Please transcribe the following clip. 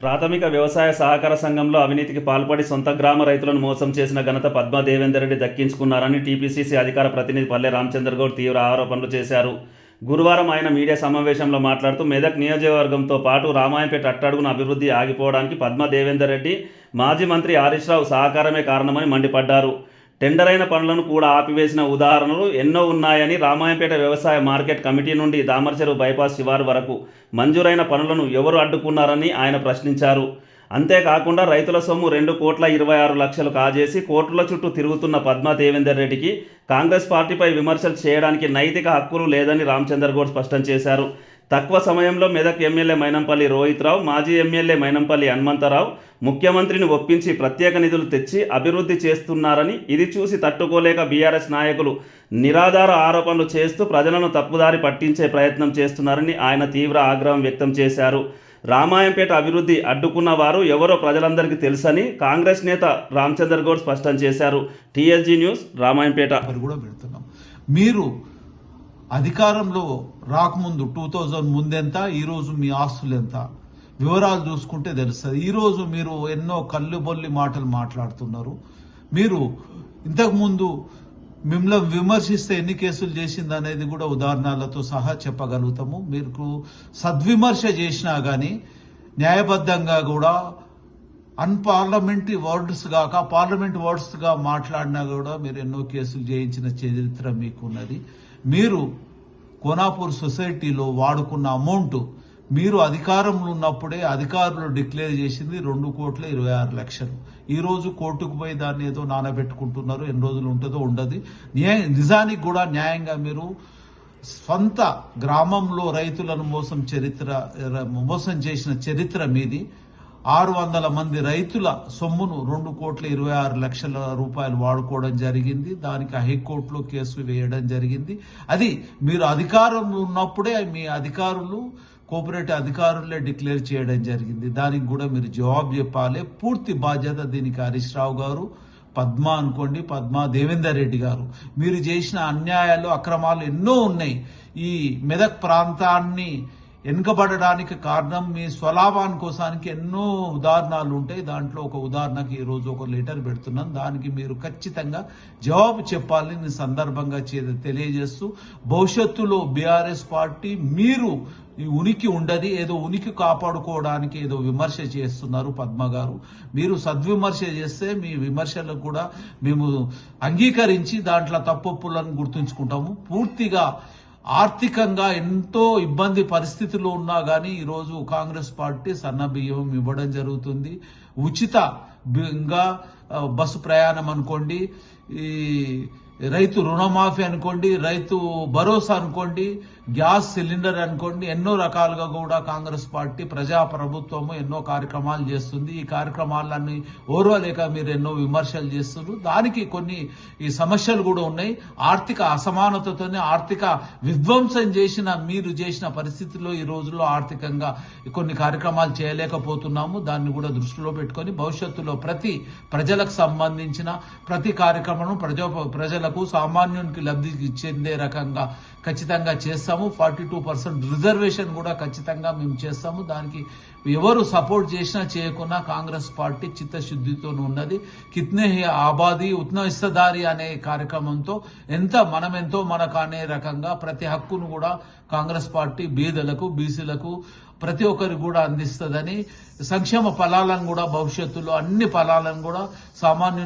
ప్రాథమిక వ్యవసాయ సహకార సంఘంలో అవినీతికి పాల్పడి సొంత గ్రామ రైతులను మోసం చేసిన ఘనత పద్మా దేవేందర్ రెడ్డి దక్కించుకున్నారని టీపీసీసీ అధికార ప్రతినిధి పల్లె రామచంద్ర గౌడ్ తీవ్ర ఆరోపణలు చేశారు. గురువారం ఆయన మీడియా సమావేశంలో మాట్లాడుతూ మెదక్ నియోజకవర్గంతో పాటు రామాయంపేట అట్టడుగున అభివృద్ధి ఆగిపోవడానికి పద్మా దేవేందర్ రెడ్డి మాజీ మంత్రి హరీష్ రావు సహకారమే కారణమని మండిపడ్డారు. టెండర్ అయిన పనులను కూడా ఆపివేసిన ఉదాహరణలు ఎన్నో ఉన్నాయని రామాయంపేట వ్యవసాయ మార్కెట్ కమిటీ నుండి దామర్చెరువు బైపాస్ శివారు వరకు మంజూరైన పనులను ఎవరు అడ్డుకున్నారని ఆయన ప్రశ్నించారు. అంతేకాకుండా రైతుల సొమ్ము రెండు కోట్ల ఇరవై ఆరు లక్షలు కాజేసి కోట్ల చుట్టూ తిరుగుతున్న పద్మా దేవేందర్ రెడ్డికి కాంగ్రెస్ పార్టీపై విమర్శలు చేయడానికి నైతిక హక్కులు లేదని రామచంద్ర గౌడ్ స్పష్టం చేశారు. తక్కువ సమయంలో మెదక్ ఎమ్మెల్యే మైనంపల్లి రోహిత్ రావు మాజీ ఎమ్మెల్యే మైనంపల్లి హనుమంతరావు ముఖ్యమంత్రిని ఒప్పించి ప్రత్యేక నిధులు తెచ్చి అభివృద్ధి చేస్తున్నారని ఇది చూసి తట్టుకోలేక బీఆర్ఎస్ నాయకులు నిరాధార ఆరోపణలు చేస్తూ ప్రజలను తప్పుదారి పట్టించే ప్రయత్నం చేస్తున్నారని ఆయన తీవ్ర ఆగ్రహం వ్యక్తం చేశారు. రామాయంపేట అభివృద్ధి అడ్డుకున్న వారు ఎవరో ప్రజలందరికీ తెలుసని కాంగ్రెస్ నేత రామచంద్ర గౌడ్ స్పష్టం చేశారు. TSG news Ramayampet. కూడా పెడుతున్నాం. మీరు అధికారంలో రాకముందు టూ థౌజండ్ ముందెంత ఈరోజు మీ ఆస్తులు ఎంత వివరాలు చూసుకుంటే తెలుస్తుంది. ఈరోజు మీరు ఎన్నో కల్లుబొల్లి మాటలు మాట్లాడుతున్నారు. మీరు ఇంతకుముందు మిమ్మల్ని విమర్శిస్తే ఎన్ని కేసులు చేసింది అనేది కూడా ఉదాహరణలతో సహా చెప్పగలుగుతాము. మీరు సద్విమర్శ చేసినా కానీ న్యాయబద్ధంగా కూడా అన్పార్లమెంటరీ వర్డ్స్ కాక పార్లమెంట్ వర్డ్స్గా మాట్లాడినా కూడా మీరు ఎన్నో కేసులు చేయించిన చరిత్ర మీకున్నది. మీరు కోనాపూర్ సొసైటీలో వాడుకున్న అమౌంట్ మీరు అధికారంలో ఉన్నప్పుడే అధికారులు డిక్లేర్ చేసింది రెండు కోట్ల ఇరవై ఆరు లక్షలు. ఈ రోజు కోర్టుకు పోయి దాన్ని ఏదో నానబెట్టుకుంటున్నారు ఎన్ని రోజులు ఉంటుందో ఉండదు. న్యాయ నిజానికి కూడా న్యాయంగా మీరు స్వంత గ్రామంలో రైతులను మోసం చరిత్ర మోసం చేసిన చరిత్ర మీది. ఆరు వందల మంది రైతుల సొమ్మును రెండు కోట్ల ఇరవై ఆరు లక్షల రూపాయలు వాడుకోవడం జరిగింది. దానికి హైకోర్టులో కేసు వేయడం జరిగింది. అది మీరు అధికారంలో ఉన్నప్పుడే మీ అధికారులు కోఆపరేటివ్ అధికారులే డిక్లేర్ చేయడం జరిగింది. దానికి కూడా మీరు జవాబు చెప్పాలి. పూర్తి బాధ్యత దీనికి హరీష్ రావు గారు పద్మ అనుకోండి పద్మ దేవేందర్ రెడ్డి గారు. మీరు చేసిన అన్యాయాలు అక్రమాలు ఎన్నో ఉన్నాయి. ఈ మెదక్ ప్రాంతాన్ని వెనుకబడడానికి కారణం మీ స్వలాభాన్ కోసానికి ఎన్నో ఉదాహరణలు ఉంటాయి. దాంట్లో ఒక ఉదాహరణకి ఈరోజు ఒక లెటర్ పెడుతున్నాను దానికి మీరు ఖచ్చితంగా జవాబు చెప్పాలని సందర్భంగా చే- తెలియజేస్తూ భవిష్యత్తులో బీఆర్ఎస్ పార్టీ మీరు ఈ ఉనికి ఉండదు ఏదో ఉనికి కాపాడుకోవడానికి ఏదో విమర్శ చేస్తున్నారు పద్మ గారు. మీరు సద్విమర్శ చేస్తే మీ విమర్శలకు కూడా మేము అంగీకరించి దాంట్లో తప్పొప్పులను గుర్తుంచుకుంటాము. పూర్తిగా ఆర్థికంగా ఎంతో ఇబ్బంది పరిస్థితుల్లో ఉన్నా కానీ ఈరోజు కాంగ్రెస్ పార్టీ సన్న బియ్యం ఇవ్వడం జరుగుతుంది. ఉచిత బింగా బస్సు ప్రయాణం అనుకోండి ఈ రైతు రుణమాఫీ అనుకోండి రైతు భరోసా అనుకోండి గ్యాస్ సిలిండర్ అనుకోండి ఎన్నో రకాలుగా కూడా కాంగ్రెస్ పార్టీ ప్రజా ప్రభుత్వము ఎన్నో కార్యక్రమాలు చేస్తుంది. ఈ కార్యక్రమాలన్నీ ఓర్వలేక మీరు ఎన్నో విమర్శలు చేస్తున్నారు దానికి కొన్ని ఈ సమస్యలు కూడా ఉన్నాయి. ఆర్థిక అసమానతతోనే ఆర్థిక విధ్వంసం చేసిన మీరు చేసిన పరిస్థితుల్లో ఈ రోజుల్లో ఆర్థికంగా కొన్ని కార్యక్రమాలు చేయలేకపోతున్నాము. దాన్ని కూడా దృష్టిలో పెట్టుకొని భవిష్యత్తులో ప్రతి ప్రజలకు సంబంధించిన ప్రతి కార్యక్రమం ప్రజా ప్రజలకు సామాన్యునికి లబ్ధి చెందే రకంగా ఖచ్చితంగా చేస్తాము. ఫార్టీ టూ పర్సెంట్ రిజర్వేషన్ కూడా ఖచ్చితంగా మేము చేస్తాము. దానికి ఎవరు సపోర్ట్ చేసినా చేయకున్నా కాంగ్రెస్ పార్టీ చిత్తశుద్ధితో ఉన్నది. కిత్నే ఆబాది ఆబాదీ ఉత్న అనే కార్యక్రమంతో ఎంత మనం ఎంతో మనకు అనే రకంగా ప్రతి హక్కును కూడా కాంగ్రెస్ పార్టీ బీదలకు బీసీలకు ప్రతి ఒక్కరికి కూడా అందిస్తుందని సంక్షేమ ఫలాలను కూడా భవిష్యత్తులో అన్ని ఫలాలను కూడా సామాన్య